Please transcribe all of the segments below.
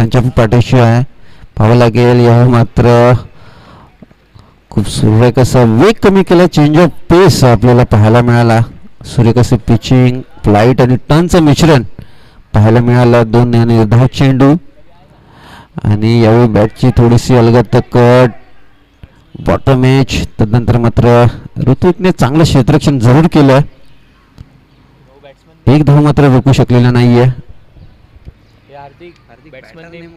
त्यांच्या पाठीशी आहे. पाहावं लागेल यावर मात्र खूप सूर्य कसा वेग कमी केला. चेंज ऑफ पेस आपल्याला पाहायला मिळाला. सूर्य कसं पिचिंग फ्लाईट आणि टर्नचं मिश्रण पाहायला मिळालं. दोन दहा चेंडू. आणि यावेळी बॅटची थोडीशी अलगत कट बॉटम मॅच तदनंतर मात्र ऋत्विकने चांगलं क्षेत्ररक्षण जरूर केलं. एक धाव मात्र रोखू शकलेला नाहीये. बॅट्समन नेम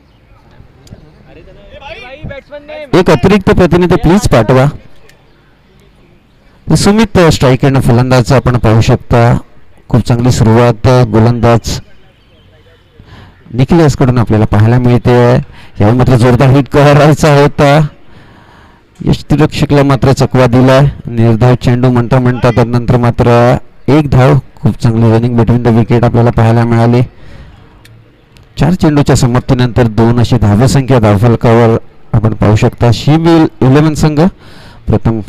अरे भाई! बॅट्समन नेम एक अतिरिक्त प्रतिनिधी प्लीज पाठवा. सुमित स्ट्राईक एंड फलंदाज आपण पाहू शकता. खूप चांगली सुरुवात गोलंदाज निखिलकडून आपल्याला पाहायला मिळते. यावेळी मात्र जोरदार हिट करायचा होता. यष्टीरक्षकला मात्र चकवा दिलाय. निर्धाव चेंडू म्हणता म्हणता तदनंतर मात्र एक धाव. खूप चांगली रनिंग बिटवीन द विकेट आपल्याला पाहायला मिळाली. चार चेंडूच्या समाप्तीनंतर दोन अशी धाव्य संख्या धावफलकावर आपण पाहू शकता. शिबिल इलेव्हन संघ प्रथम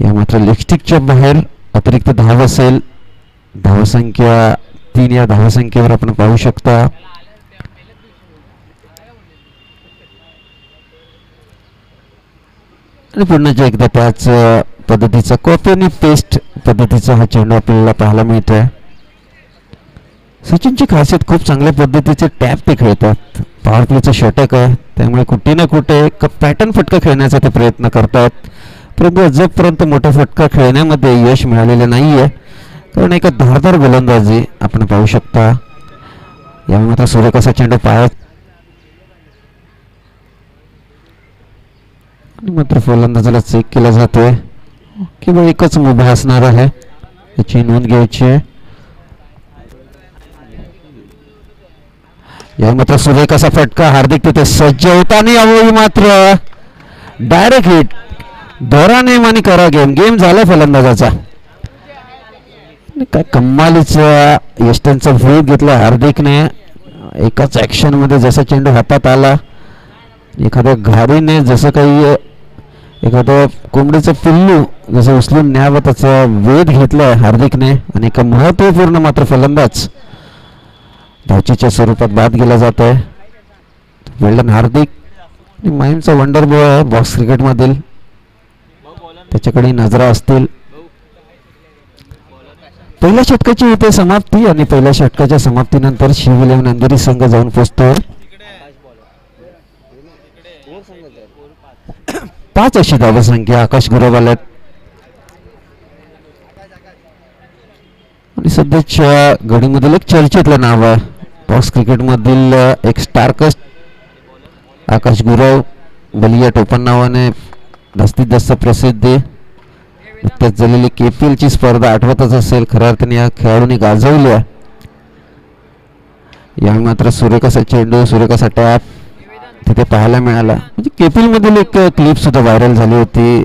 या मात्र लिपस्टिकच्या बाहेर अतिरिक्त धाव असेल. धावसंख्या तीन या धावसंख्येवर आपण पाहू शकता. आणि पुन्हा एकदा त्याच पद्धतीचा कॉपी आणि पेस्ट पद्धतीचा हा चेंडू आपल्याला पाहायला मिळतोय. सचिनची खासियत खूप चांगल्या पद्धतीचे टॅप ते खेळतात पॉवर प्लेचं षटक आहे. त्यामुळे कुठे ना कुठे एक पॅटर्न फटका खेळण्याचा ते प्रयत्न करतात. परंतु अजूनपर्यंत मोठा फटका खेळण्यामध्ये यश मिळालेलं नाही आहे कारण एका धारदार गोलंदाजी आपण पाहू शकता. यामुळे मात्र सूर्यकाचा चेंडू पायात आणि मात्र फलंदाजाला चेक केला जातोय. किंवा एकच मुभा असणार आहे. याची नोंद घ्यायची आहे. या मात्र सूर्यकाचा फटका हार्दिक तिथे सज्ज होता नाही यावेळी मात्र डायरेक्ट हिट दोरा नेम आणि करा गेम गेम झाला फलंदाजाचा. काय कम्मालीचा यष्टांचा वेध घेतला हार्दिकने. एकाच ऍक्शनमध्ये जसा चेंडू हातात आला एखाद्या घारीने जसं काही एखादं कोंबडीचं पिल्लू जसं उचलून न्यावं त्याचा वेध घेतलाय हार्दिकने आणि एक महत्त्वपूर्ण मात्र फलंदाज धावचीच्या स्वरूपात बाद गेला जात आहे वेल्डन हार्दिक आणि माहीमचा वंडर बॉय आहे बॉक्स क्रिकेटमधील त्याच्याकडे नजरा असतील. पहिल्या षटकाची होते समाप्ती आणि पहिल्या षटकाच्या समाप्तीनंतर शिव इलेव्हन अंधेरी संघ जाऊन पोचतो पाच अशी धावसंख्या आकाश गुरवाल्यात आणि सध्याच्या घडीमधील एक चर्चेतलं नाव आहे. बॉक्स क्रिकेटमधील एक स्टारकस्ट आकाश गुरव बलिया टोपण नावाने जास्तीत जास्त प्रसिद्धी. नुकत्याच झालेली के पी एलची स्पर्धा आठवतच असेल खऱ्या अर्थाने या खेळाडूंनी गाजवली आहे. यावेळी मात्र सुरेखाचा चेंडू सूर्यकाचा टॅप तिथे पाहायला मिळाला. म्हणजे केपिलमधील एक क्लिप सुद्धा व्हायरल झाली होती.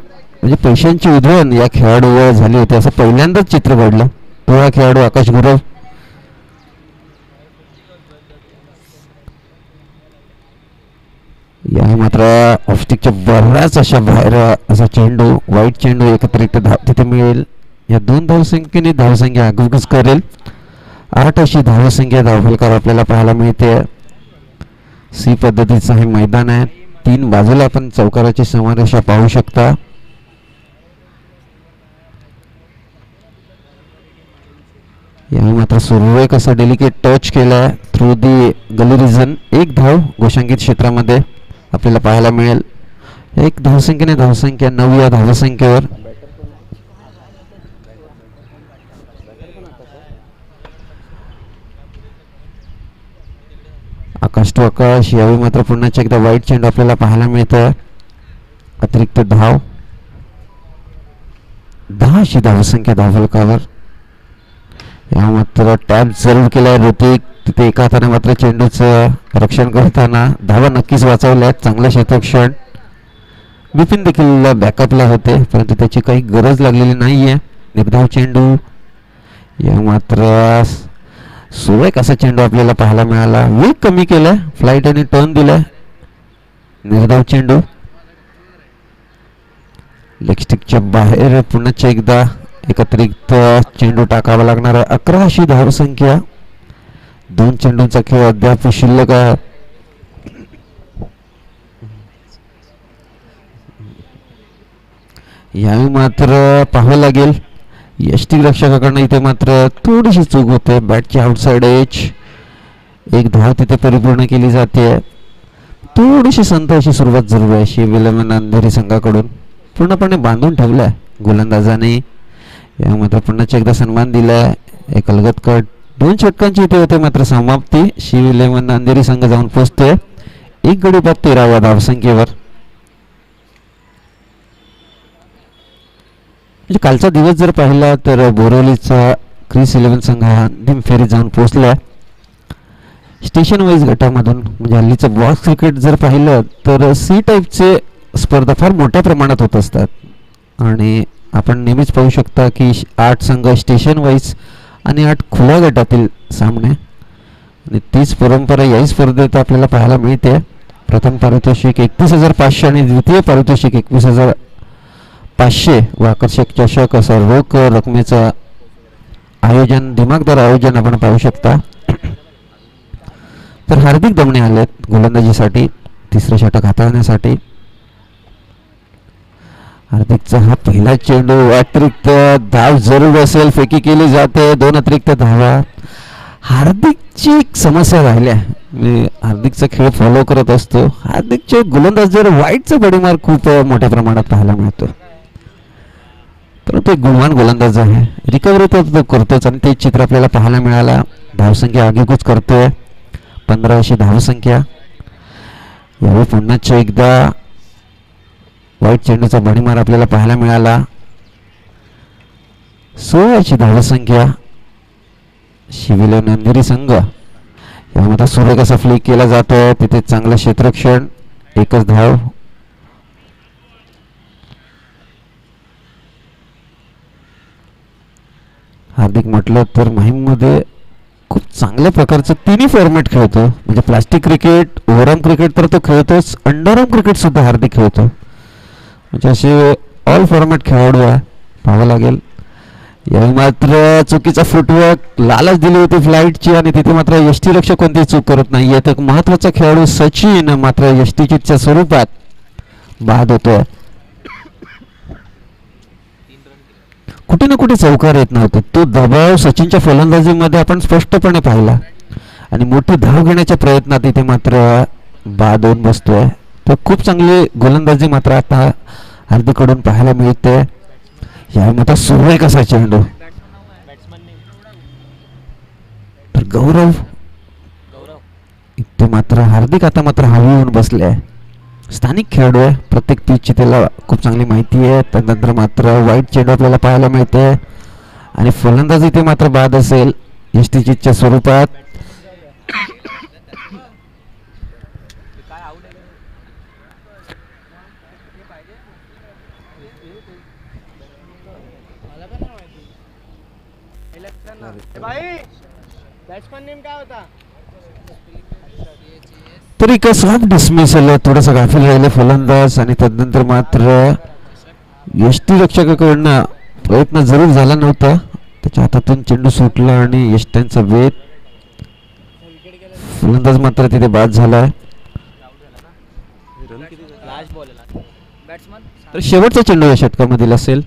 म्हणजे पैशांची उधळण या खेळाडूवर झाली होती. असं पहिल्यांदाच चित्र घडलं. तो हा खेळाडू आकाश गुरव. या मात्र ऑफस्टिकच्या बऱ्याच अशा बाहेर असा चेंडू वाईट चेंडू एकत्रित धाव तिथे मिळेल. या दोन धावसंख्येने धावसंख्या आगमगच करेल. आठ अशी धावसंख्या धावफलकार आपल्याला पाहायला मिळते. सी पद्धतीचं हे मैदान आहे. तीन बाजूला आपण चौकाराची समारेषा पाहू शकता. यावेळी मात्र सुरेख असा डेलिकेट टच केलाय थ्रू दी गली रिझन एक धाव घोषांकित क्षेत्रामध्ये आपल्याला पाहायला मिळेल. एक धावसंख्येने धावसंख्या नऊ या धावसंख्येवर. आकाश टू आकाश यावेळी मात्र पुन्हा एकदा वाईट चेंडू आपल्याला पाहायला मिळतं अतिरिक्त धाव. दहा अशी धावसंख्या धावलकावर या मात्र टॅप जरूर केलाय ऋतिक. तिथे एका हाताने मात्र चेंडूचं रक्षण करताना धावा नक्कीच वाचवल्या आहेत चांगलं क्षेत्रक्षण बिपिन देखील बॅकअपला होते परंतु त्याची काही गरज लागलेली नाही आहे निर्धाव चेंडू. या मात्र सुरेख असा चेंडू आपल्याला पाहायला मिळाला. वेग कमी केलाय. फ्लाईट आणि टर्न दिलाय. निर्धाव चेंडू. लेगस्टिकच्या बाहेर पुन्हा एकदा एकत्रित चेंडू टाकावा लागणार आहे. अकरा अशी धावसंख्या दोन चेंडूंचा खेळ अद्याप शिल्लक आहे. यावेळी मात्र पाहावं लागेल. यष्टी रक्षकाकडनं इथे मात्र थोडीशी चूक होते. बॅटची आउटसाइड एच एक धाव तिथे परिपूर्ण केली जाते. थोडीशी संत अशी सुरुवात जरूर आहे शिविलमन अंधेरी संघाकडून. पूर्णपणे बांधून ठेवलाय गोलंदाजाने. यामध्ये मात्र पुन्हा एकदा सन्मान दिलाय. एक अलगत कट. दोन षटकांची इथे होते मात्र समाप्ती. शिव इलेव्हन अंधेरी संघ जाऊन पोचतोय. एक गडी बाद तेराव्या धावसंख्येवर. म्हणजे कालचा दिवस जर पाहिला तर बोरवलीचा क्रिस इलेव्हन संघ हा अंतिम फेरीत जाऊन पोहोचला स्टेशन वाईज गटामधून म्हणजे हल्लीचं बॉक्स क्रिकेट जर पाहिलं तर सी टाईपचे स्पर्धा फार मोठ्या प्रमाणात होत असतात. आणि आपण नेहमीच पाहू शकता की आठ संघ स्टेशन वाईज आणि आठ खुल्या गटातील सामने. आणि तीच परंपरा याही स्पर्धेत आपल्याला पाहायला मिळते. प्रथम पारितोषिक एकतीस हजार पाचशे आणि द्वितीय पारितोषिक एकवीस हजार पाचशे व आकर्षक चषक असं रोख रकमेचं आयोजन दिमागदार आयोजन आपण पाहू शकता. तर हार्दिक दमणे आलेत गोलंदाजीसाठी तिसरं षटक हाताळण्यासाठी. हार्दिकचा हा पहिला चेंडू अतिरिक्त धाव जरूर असेल फेकी केली जाते दोन अतिरिक्त धावा. हार्दिकची एक समस्या राहिल्या मी हार्दिकचा खेळ फॉलो करत असतो. हार्दिकचे गोलंदाज जर वाईटचा बडीमार खूप मोठ्या प्रमाणात पाहायला मिळतो. परंतु एक गुणवान गोलंदाज आहे. रिकव्हरी तर तो करतोच आणि ते चित्र आपल्याला पाहायला मिळाला. धावसंख्या आगेकूच करतोय. पंधरा धावसंख्या. यावेळी पुन्हा एकदा वाईट चेंडूचा बडीमार आपल्याला पाहायला मिळाला. सोळाची धावसंख्या. शिविले नंदिरी संघ. यामध्ये सुरेख फ्लिक केला जातो तिथे चांगलं क्षेत्रक्षण एकच धाव. हार्दिक म्हटलं तर माहीममध्ये खूप चांगल्या प्रकारचं तिन्ही फॉर्मॅट खेळतो. म्हणजे प्लास्टिक क्रिकेट ओव्हरआर्म क्रिकेट तर तो खेळतोच. अंडरआर्म क्रिकेटसुद्धा हार्दिक खेळतो. म्हणजे असे ऑल फॉर्मॅट खेळाडू आहे. पाहावं लागेल. यावेळी मात्र चुकीचा फुटवर्क लालच दिली होती फ्लाईटची आणि तिथे मात्र यष्टी लक्ष कोणतीही चूक करत नाही आहे तर महत्त्वाचा खेळाडू सचिन मात्र यष्टीच्या स्वरूपात बाद होतोय. कुठे ना कुठे चौकार येत नव्हते. तो दबाव सचिनच्या फलंदाजीमध्ये आपण स्पष्टपणे पाहिला. आणि मोठी धाव घेण्याच्या प्रयत्नात इथे मात्र बाद होऊन बसतोय. तर खूप चांगली गोलंदाजी मात्र आता हार्दिककडून पाहायला मिळते. या मात्र सुरू कसा चेंडू? तर गौरव. गौरव इथे मात्र हार्दिक आता मात्र हवी होऊन बसले आहे. स्थानिक खेळाडू आहे. प्रत्येक पिचची त्याला खूप चांगली माहिती आहे. त्यानंतर मात्र वाईट चेंडू आपल्याला पाहायला मिळते. आणि फलंदाज इथे मात्र बाद असेल. एस च्या स्वरूपात. काय आउट आहे भाई बॅट्समन नेम काय होता? तरी का सॉफ्ट डिसमिसल थोडासा गाफील राहिलं फलंदाज आणि त्यानंतर मात्र यष्टी रक्षकाकडनं प्रयत्न जरूर झाला नव्हता. त्याच्या हातातून चेंडू सुटला आणि यष्ट्यांचा वेध फलंदाज मात्र तिथे बाद झालाय तर शेवटचा चेंडू या षटकामधील असेल.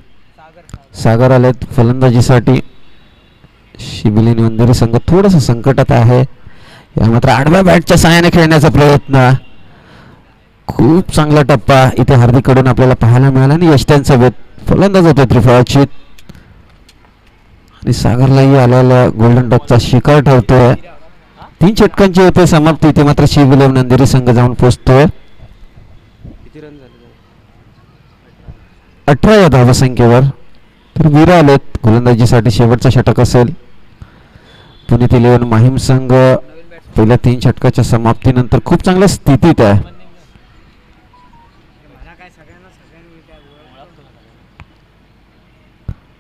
सागर आलेत फलंदाजीसाठी. शिबिली निवंदरी संघ थोडंसं संकटात आहे. या मात्र आडव्या बॅटच्या सहाय्याने खेळण्याचा प्रयत्न. खूप चांगला टप्पा इथे हार्दिककडून आपल्याला पाहायला मिळाला आणि यष्ट्यांचा वेध फलंदाज होते त्रिफळाची आणि सागरलाही आलेला गोल्डन डॉकचा शिकार ठरतोय. तीन षटकांची होते समाप्ती. इथे मात्र शिवलेव नंदिरी संघ जाऊन पोचतोय. अठरा या धावसंख्येवर तर वीर आलेत. गोलंदाजीसाठी शेवटचा षटक असेल. पुण्यात इलेव्हन माहीम संघ पहिल्या तीन षटकाच्या समाप्तीनंतर खूप चांगल्या स्थितीत आहे.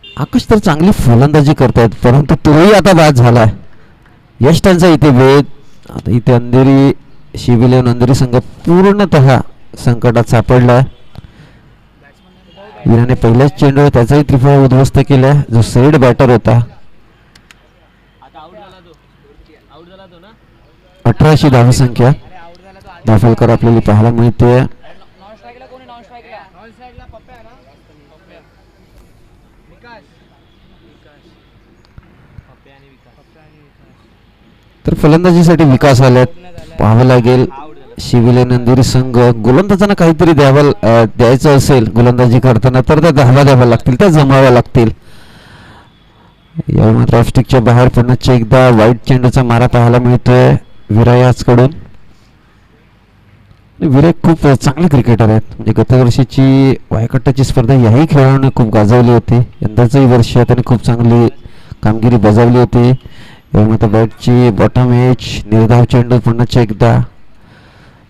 आकाश तर चांगली फलंदाजी करतायत परंतु तोही आता बाद झालाय. यश त्यांचा इथे वेद आता इथे अंधेरी शिबिले अंधेरी संघ पूर्णतः संकटात सापडलाय. विराने पहिल्याच चेंडूवर त्याचाही त्रिफळ उद्ध्वस्त केला जो सेड बॅटर होता आता आउट झाला तो आउट झाला तो ना अठराशे धावसंख्या अरे आउट झाला तो दाफलकर आपल्याला पाहायला मिळते नॉन स्ट्राईकला कोणी नॉन स्ट्राईकला नॉन स्ट्राईकला पप्प्या ना पप्प्या विकास अठराशे धावसंख्या आणि विकास आपल्याला. पाहायला मिळते. तर फलंदाजीसाठी विकास आल्यात. पाहावं लागेल. शिविले नंदुरी संघ. गोलंदाजांना काहीतरी द्यावं द्यायचं असेल गोलंदाजी करताना तर त्या धावा द्याव्या लागतील त्या जमाव्या लागतील. यावर मात्र ऑफस्टिकच्या बाहेर पुन्हा एकदा वाईट चेंडूचा मारा पाहायला मिळतोय. विरायाजकडून विराय खूप चांगले क्रिकेटर आहेत. म्हणजे गतवर्षीची वायकट्टाची स्पर्धा याही खेळाडूंना खूप गाजवली होती. यंदाचंही वर्ष त्याने खूप चांगली कामगिरी बजावली होती. यामध्ये बॅटची बॉटम एच निर्धाव चेंडू पुन्हा एकदा.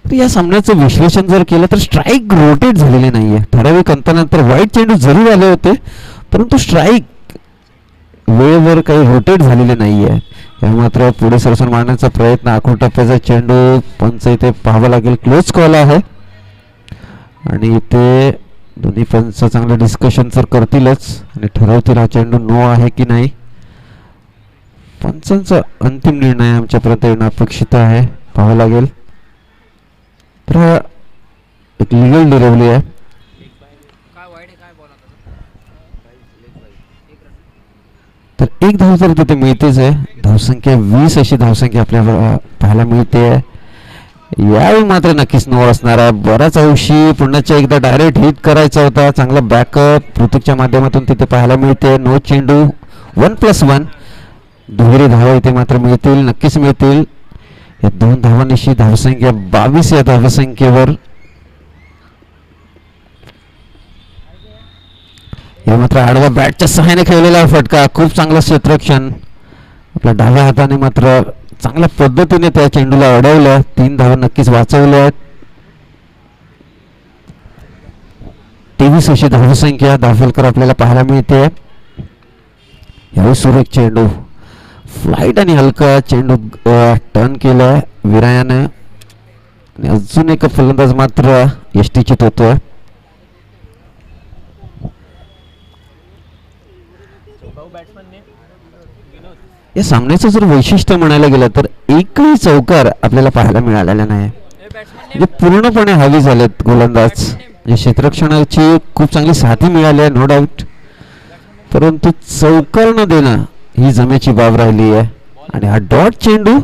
तर या सामन्याचं विश्लेषण जर केलं तर स्ट्राईक रोटेट झालेले आहे ठराविक अंतरानंतर वाईट चेंडू जरूर आले होते. परंतु स्ट्राईक वेळेवर काही रोटेट झालेले नाही आहे या मात्र पुढे सरसून मारण्याचा प्रयत्न. आखूड टप्प्याचा चेंडू पंच इथे पाहावं लागेल. क्लोज कॉल आहे. आणि इथे दोन्ही पंच चांगलं डिस्कशन तर करतीलच. आणि ठरवतील हा चेंडू नो आहे की नाही. पंचांचा अंतिम निर्णय आमच्यापर्यंत येणं अपेक्षित आहे. पाहावं लागेल. तर एक लिगल डिलेवली आहे काय वाईट आहे काय बॉल आता एक रन तर एक धाव तर तिथे मिळतेच आहे धावसंख्या वीस अशी धावसंख्या आपल्याला पाहायला मिळते. यावेळी मात्र नक्कीच नोर असणार आहे. बऱ्याच अंशी पुण्याच्या एकदा डायरेक्ट हिट करायचा होता. चांगला बॅकअप पृथ्वीच्या माध्यमातून तिथे पाहायला मिळते. नो चेंडू वन प्लस वन दुहेरी धावा इथे मात्र मिळतील नक्कीच मिळतील. या दोन धावांनिशी धावसंख्या बावीस या धावसंख्येवर या मात्र आडव्या बॅटच्या सहाय्याने खेळलेला फटका. खूप चांगला क्षेत्रक्षण आपल्या डाव्या हाताने मात्र चांगल्या पद्धतीने त्या चेंडूला अडवलं. तीन धावा नक्कीच वाचवल्या आहेत. तेवीस अशी धावसंख्या दाफेलकर आपल्याला पाहायला मिळते. यावेळी सुरेख चेंडू. फ्लाईट आणि हलका चेंडू टर्न केलाय विरायानं. आणि अजून एक फलंदाज मात्र यष्टीचित होतोय भाऊ बॅट्समन ने विनोद या सामन्याचं जर वैशिष्ट्य म्हणायला गेलं तर एकही चौकार आपल्याला पाहायला मिळालेला नाही. म्हणजे पूर्णपणे हवी झालेत गोलंदाज. म्हणजे क्षेत्रक्षणाची खूप चांगली साथी मिळाली आहे नो डाऊट परंतु चौकार न देणं ही जमेची बाब राहिली आहे. आणि हा डॉट चेंडू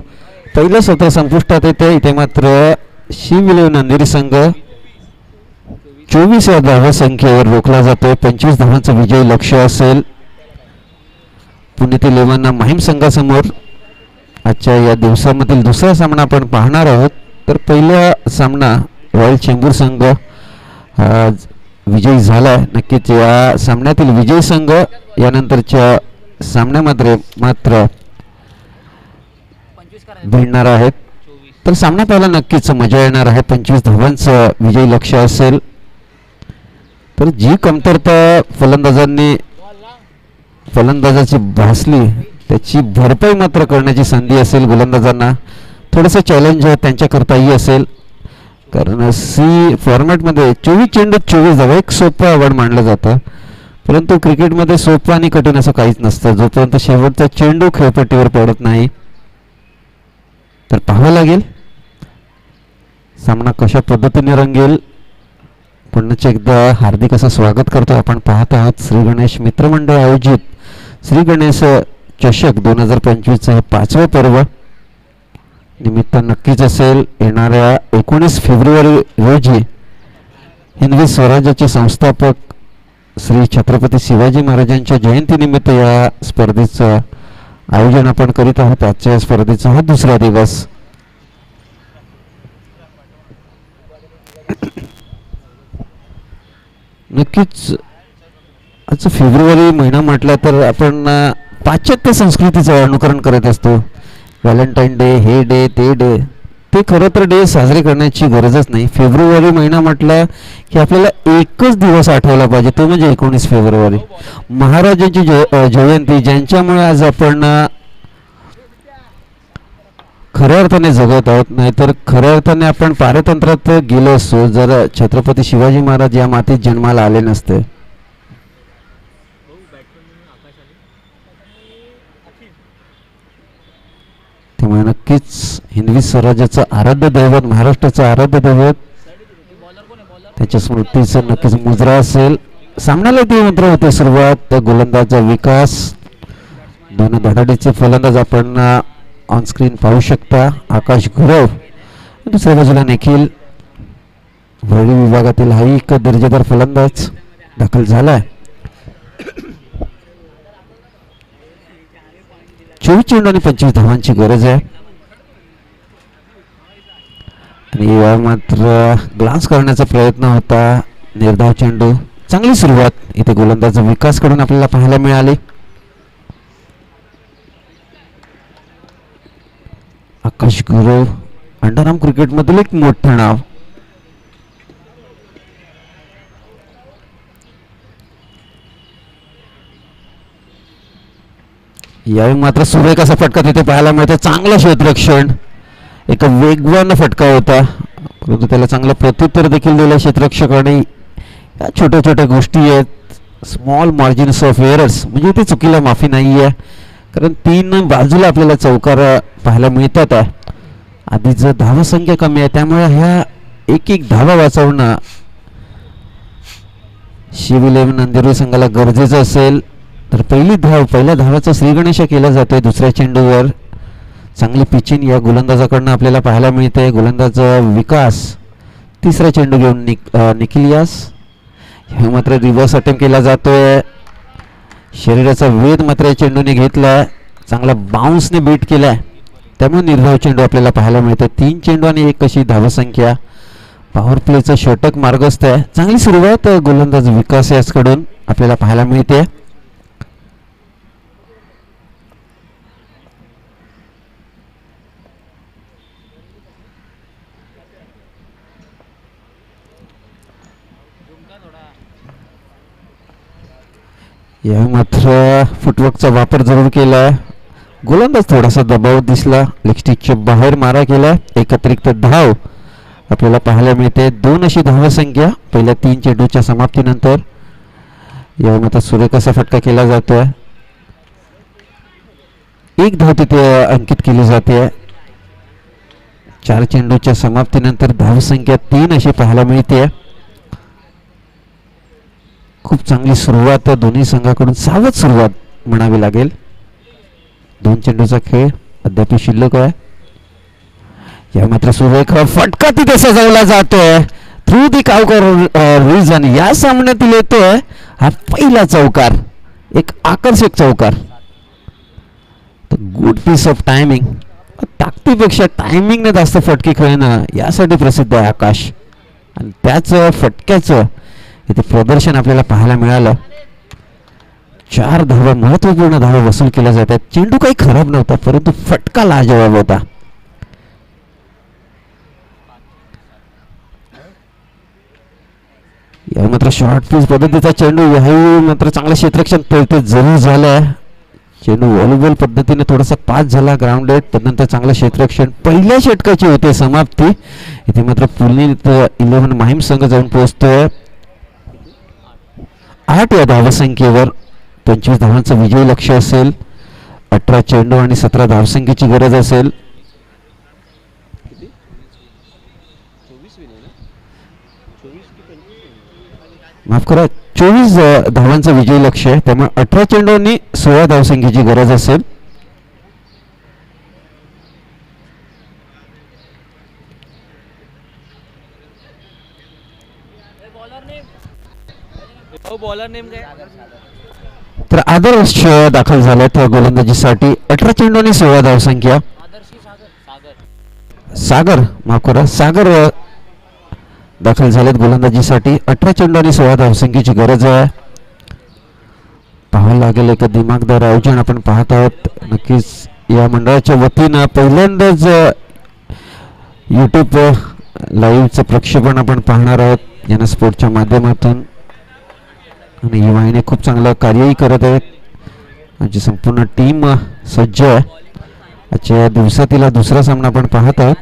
पहिलं सत्र संपुष्टात येते इथे मात्र शिवविलेव नंदिरी संघ चोवीस या धावा संख्येवर रोखला जातोय. पंचवीस धावांचं विजयी लक्ष असेल. पुण्यातील लेवांना माहीम संघासमोर. आजच्या या दिवसामधील दुसरा सामना आपण पाहणार आहोत. तर पहिला सामना रॉयल चेंबूर संघ विजयी झाला आहे नक्कीच या सामन्यातील विजयी संघ यानंतरच्या सामन्यामध्ये मात्र भिडणार आहेत. तर सामना पाहायला नक्कीच मजा येणार आहे. पंचवीस धावांचं विजयी लक्ष असेल. तर जी कमतरता फलंदाजांनी फलंदाजाची भासली त्याची भरपाई मात्र करण्याची संधी असेल गोलंदाजांना. थोडंसं चॅलेंज त्यांच्याकरताही असेल. कारण सी फॉर्मॅटमध्ये चोवीस चेंडू चोवीस धावा एक सोपं आवड मानलं जातं. परंतु क्रिकेटमध्ये सोपं आणि कठीण असं काहीच नसतं. जोपर्यंत शेवटचा चेंडू खेळपट्टीवर पडत नाही तर पाहावं लागेल. सामना कशा पद्धतीने रंगेल? पुन्हा एकदा हार्दिक असं स्वागत करतो आपण पाहत आहोत श्री गणेश मित्रमंडळ आयोजित श्री गणेश चषक दोन हजार पंचवीसचं हे पाचवं पर्व निमित्त नक्कीच असेल. येणाऱ्या एकोणीस फेब्रुवारी रोजी हिंदवी स्वराज्याचे संस्थापक श्री छत्रपती शिवाजी महाराजांच्या जयंतीनिमित्त या स्पर्धेचं आयोजन आपण करीत आहोत. आजच्या या स्पर्धेचा हा दुसरा दिवस. नक्कीच अच्छा फेब्रुवारी महिना म्हटला तर आपण पाश्चात्य संस्कृतीचं अनुकरण करत असतो. व्हॅलेंटाईन डे हे डे ते डे. ते खरं तर डे साजरे करण्याची गरजच नाही. फेब्रुवारी महिना म्हटला की आपल्याला एकच दिवस आठवला पाहिजे. तो म्हणजे एकोणीस फेब्रुवारी. महाराजांची जय जयंती ज्यांच्यामुळे आज आपण खऱ्या अर्थाने जगत आहोत नाहीतर खऱ्या अर्थाने आपण पारतंत्रात गेलो असतो. जर छत्रपती शिवाजी महाराज या मातीत जन्माला आले नसते त्यामुळे नक्कीच हिंदवी स्वराज्याचं आराध्य दैवत महाराष्ट्राचं आराध्य दैवत त्याच्या स्मृतीचं नक्कीच मुजरा असेल. सामन्याला ती मुद्रा होते सुरुवात गोलंदाजचा विकास. दोन धडाडीचे फलंदाज आपण ऑनस्क्रीन पाहू शकता. आकाश गुरव. दुसऱ्या बाजूला निखिल. वरळी विभागातील हा एक दर्जेदार फलंदाज दाखल झाला आहे चोवीस चेंडू आणि पंचवीस धावांची गरज आहे. आणि या मात्र ग्लान्स करण्याचा प्रयत्न होता. निर्धाव चेंडू. चांगली सुरुवात. इथे गोलंदाज विकासकडून आपल्याला पाहायला मिळाली. आकाश गुरव अंडरआर्म क्रिकेटमधील एक मोठं नाव. यावेळी मात्र सुरेख असा फटका तिथे पाहायला मिळतो. चांगला क्षेत्रक्षण एक वेगवान फटका होता. परंतु त्याला चांगलं प्रत्युत्तर देखील दिलं क्षेत्रक्षकाने या छोट्या छोट्या गोष्टी आहेत. स्मॉल मार्जिन्स ऑफ एरर्स म्हणजे इथे चुकीला माफी नाही आहे कारण तीन बाजूला आपल्याला चौकार पाहायला मिळतात. आहे जर धावा संख्या कमी आहे त्यामुळे ह्या एक एक धावा वाचवणं शिव इलेव्हन अंधेरी संघाला गरजेचं असेल. तर पहिली धाव पहिल्या धावाचा श्रीगणेश केला जातोय. दुसऱ्या चेंडूवर चांगली पिचिंग या गोलंदाजाकडनं आपल्याला पाहायला मिळते गोलंदाजा विकास तिसरा चेंडू घेऊन निक निकिलियास हे मात्र रिव्हर्स अटेम्प्ट केला जातोय. शरीराचा वेध मात्र या चेंडूने घेतलाय चांगला बाउन्सने बीट केलाय. त्यामुळे निर्धाव चेंडू आपल्याला पाहायला मिळतो तीन चेंडू आणि एक अशी धावसंख्या. पॉवर प्लेचं षटक मार्गस्थ आहे. चांगली सुरुवात गोलंदाज विकास याचकडून आपल्याला पाहायला मिळते. या मात्र फुटवर्कचा वापर जरूर केला आहे गोलंदाज थोडासा दबाव दिसला. लिपस्टिकच्या बाहेर मारा केला एकत्रित धाव आपल्याला पाहायला मिळते. दोन अशी धावसंख्या पहिल्या तीन चेंडूच्या समाप्तीनंतर. यावेळी मात्र सुरेख असा फटका केला जातोय. एक धाव तिथे अंकित केली जाते. चार चेंडूच्या समाप्तीनंतर धावसंख्या तीन अशी पाहायला मिळते. खूप चांगली सुरुवात दोन्ही संघाकडून सावध सुरुवात म्हणावी लागेल. दोन चेंडूचा खेळ अद्याप शिल्लक आहे. या मात्र सुरेख फटका तिथे सजवला जातोय. थ्रू दी कावकर रिझन या सामन्यातील येतोय हा पहिला चौकार एक आकर्षक चौकार. गुड पीस ऑफ टायमिंग ताकदीपेक्षा टायमिंगने जास्त फटके खेळणं यासाठी प्रसिद्ध आहे आकाश. आणि त्याच फटक्याचं इथे प्रदर्शन आपल्याला पाहायला मिळालं. चार धावा महत्त्वपूर्ण धावा वसूल केल्या जातात चेंडू काही खराब नव्हता परंतु फटका लाजवाब होता. या मात्र शॉर्ट पीच पद्धतीचा चेंडू याही मात्र चांगलं क्षेत्रक्षण ते जरूर झालंय चेंडू व्हॉलीबॉल पद्धतीने थोडासा पास झाला ग्राउंडेड त्यानंतर चांगलं क्षेत्रक्षण पहिल्या षटकाची होते समाप्ती. इथे मात्र पुनीत इलेव्हन माहीम संघ जाऊन पोहोचतोय. आठ या धावसंख्येवर पंचवीस धावांचं विजयी लक्ष असेल. अठरा चेंडू आणि सतरा धावसंख्येची गरज असेल. माफ करा चोवीस धावांचं विजयी लक्ष आहे. त्यामुळे अठरा चेंडू आणि सोळा धावसंख्येची गरज असेल बॉलर नेम हो बॉलर नेम काय? तर आदर्श दाखल झाले त्या गोलंदाजीसाठी. अठरा चेंडू आणि सोळा धावसंख्या आदर्शी सागर करा सागर दाखल झालेत गोलंदाजीसाठी. अठरा चेंडू आणि सोळा धावसंख्येची गरज आहे. पाहावं लागेल एक दिमागदार आयोजन आपण पाहत आहोत. नक्कीच या मंडळाच्या वतीनं पहिल्यांदाच यूट्यूब लाईव्हचं प्रक्षेपण आपण पाहणार आहोत. यांना स्पोर्टच्या माध्यमातून. आणि ही वाहिनी खूप चांगलं कार्यही करत आहेत. आमची संपूर्ण टीम सज्ज आहे. आजच्या या दिवसातील दुसरा सामना आपण पाहत आहोत.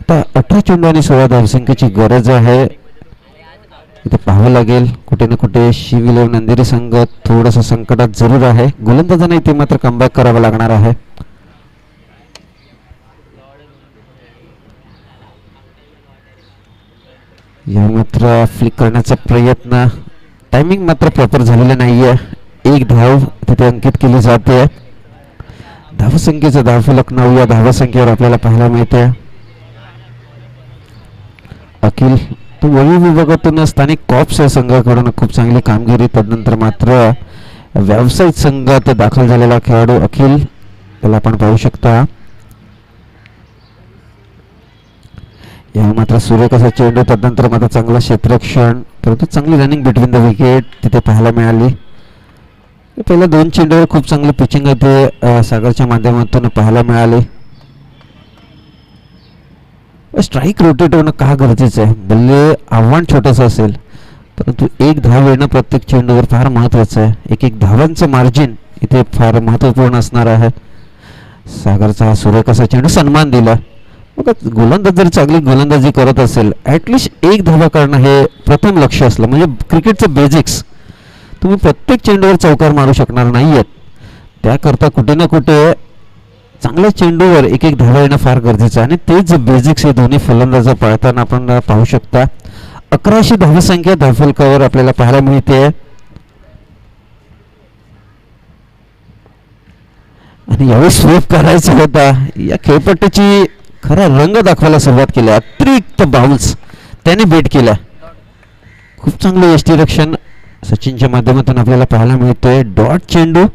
आता अठरा चेंडू आणि सोळा धावसंख्येची गरज आहे. इथे पाहावं लागेल कुठे ना कुठे शिविले अंधेरी संघ थोडंसं संकटात जरूर आहे. गोलंदाजांना इथे मात्र कमबॅक करावं लागणार आहे. या मात्र फ्लिक करण्याचा प्रयत्न टायमिंग मात्र प्रॉपर झालेलं नाही आहे एक धाव तिथे अंकित केली जाते. धावसंख्येचं धावफलक नऊ या धावसंख्येवर आपल्याला पाहायला मिळते अखिल तो वळी विभागातून स्थानिक कॉप्स या संघाकडून खूप चांगली कामगिरी तदनंतर मात्र व्यावसायिक संघात दाखल झालेला खेळाडू अखिल त्याला आपण पाहू शकता. या मात्र सूर्यकसा चेंडू तदनंतर मात्र चांगला क्षेत्रक्षण परंतु चांगली रनिंग बिटवीन द विकेट तिथे पाहायला मिळाली. पहिल्या दोन चेंडूवर खूप चांगली पिचिंग ते सागरच्या माध्यमातून पाहायला मिळाली. स्ट्राईक रोटेट होणं का गरजेचं आहे? बल्ले आव्हान छोटंसं असेल परंतु एक धाव येणं प्रत्येक चेंडूवर फार महत्त्वाचं आहे. एक एक धावांचं मार्जिन इथे फार महत्त्वपूर्ण असणार आहे. सागरचा हा सूर्यकसा चेंडू सन्मान दिला. मग गोलंदाज जर चांगली गोलंदाजी करत असेल ॲटलिस्ट एक धावा करणं हे प्रथम लक्ष असलं. म्हणजे क्रिकेटचं बेसिक्स तुम्ही प्रत्येक चेंडूवर चौकार मारू शकणार नाही आहेत त्याकरता कुठे ना कुठे चांगल्या चेंडूवर एक एक धावा येणं फार गरजेचं आहे. आणि तेच बेसिक्स हे दोन्ही फलंदाज पाळताना आपण पाहू शकता. अकराशे धावसंख्या धावफलकावर आपल्याला पाहायला मिळते. आणि यावेळी स्वेप करायचा होता. या खेळपट्टीची खरा रंग दाखवायला सुरुवात केली अतिरिक्त बाउन्स त्याने बेट केला. खूप चांगलं यष्टीरक्षण सचिनच्या माध्यमातून आपल्याला पाहायला मिळतोय. डॉट चेंडू.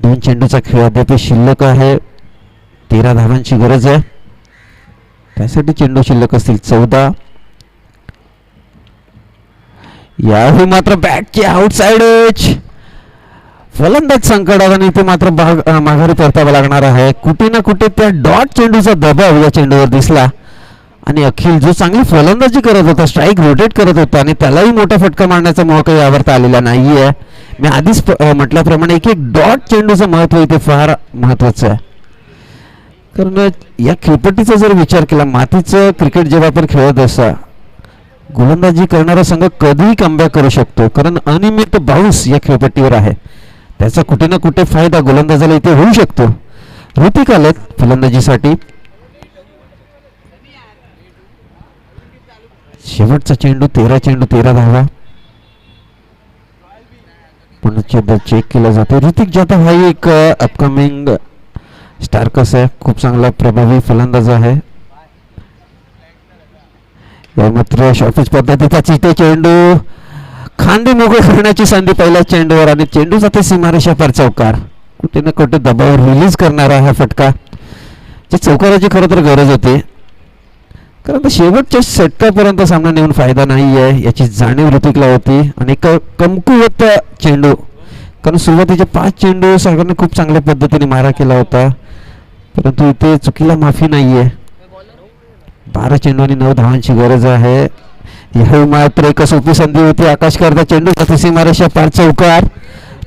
दोन चेंडूचा खेळ अद्याप शिल्लक आहे. तेरा धावांची गरज आहे. त्यासाठी चेंडू शिल्लक असतील चौदा. यावेळी मात्र बॅटची आउटसाइड फलंदाज संकटाने आणि इथे मात्र भाग माघारी परतावा लागणार आहे. कुठे ना कुठे त्या डॉट चेंडूचा दबाव या चेंडूवर दिसला. आणि अखिल जो चांगली फलंदाजी करत होता स्ट्राईक रोटेट करत होता आणि त्यालाही मोठा फटका मारण्याचा मौका यावरता आलेला नाहीये. मी आधीच प- म्हटल्याप्रमाणे एक एक डॉट चेंडूचं महत्त्व इथे फार महत्वाचं आहे. कारण या खेळपट्टीचा जर विचार केला मातीचं क्रिकेट जेव्हा आपण खेळत असा गोलंदाजी करणारा संघ कधीही कमबॅक करू शकतो. कारण अनियमित बाऊस या खेळपट्टीवर आहे. त्याचा कुठे ना कुठे फायदा गोलंदाजाला इथे होऊ शकतो. ऋतिक आलेत फलंदाजीसाठी. शेवटचा चेंडू तेरा चेंडू तेरा धावा. पुन्हा चेक केला जातो. ऋतिक जाधव हा एक uh, अपकमिंग स्टारकस uh, आहे. खूप चांगला प्रभावी फलंदाज आहे. या मात्र शॉपिस पद्धतीचा चिटे चेंडू. खांदे मोकळे करण्याची संधी पहिल्या चेंडूवर आणि चेंडूचा ते सीमारेषा पर चौकार. कुठे ना कुठे दबाव रिलीज करणारा हा फटका. जे चौकाराची खरं तर गरज होती. कारण तर शेवटच्या षटकापर्यंत सामना नेऊन फायदा नाही आहे याची जाणीव ऋतिकला होती. आणि एक कमकुवत चेंडू. कारण सुरुवातीचे पाच चेंडू सागरने खूप चांगल्या पद्धतीने मारा केला होता. परंतु इथे चुकीला माफी नाही आहे बारा चेंडू आणि नऊ धावांची गरज आहे. यावेळी मात्र एक सोपी संधी होती. आकाश करता चेंडू जाते महाराष्ट्र पार चौकार.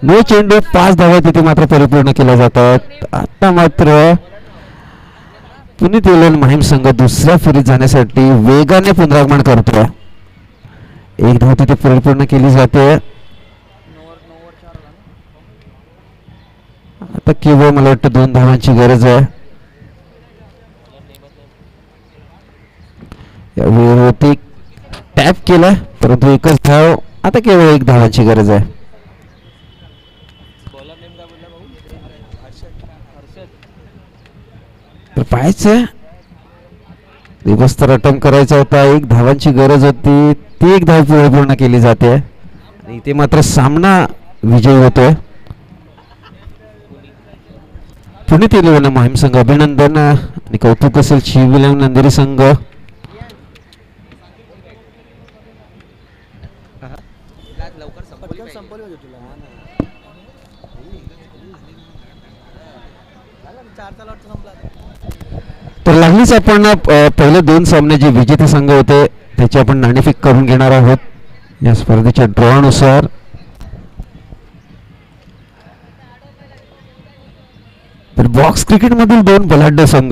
नो चेंडू पाच धावा तिथे मात्र परिपूर्ण केल्या जातात. आता मात्र पुणे इलेव्हन माहीम संघ दुसऱ्या फेरीत जाण्यासाठी वेगाने पुनरागमन करतोय. एक धाव तिथे परिपूर्ण केली जाते. आता केवळ मला वाटतं दोन धावांची गरज आहे. यावेळी होती टॅप केला परंतु एकच धाव आता केवळ एक धावांची गरज आहे. तर पाहायचं दिवस तर अटम करायचा होता एक धावांची गरज होती ती एक धाव पूर्ण केली जाते. आणि इथे मात्र सामना विजयी होतोय. पुणे इलेव्हन मोहीम संघ अभिनंदन आणि कौतुक असेल शिविलम नंदिरी संघ लवकर संपली संपली होती तुला चार चार वाटतं संपला तर आपण पहिले दोन सामने जे विजेते संघ होते त्याची आपण नाणेफेक करून घेणार आहोत. या स्पर्धेच्या ड्रॉनुसार. तर बॉक्स क्रिकेटमधील दोन बलाढ्य संघ.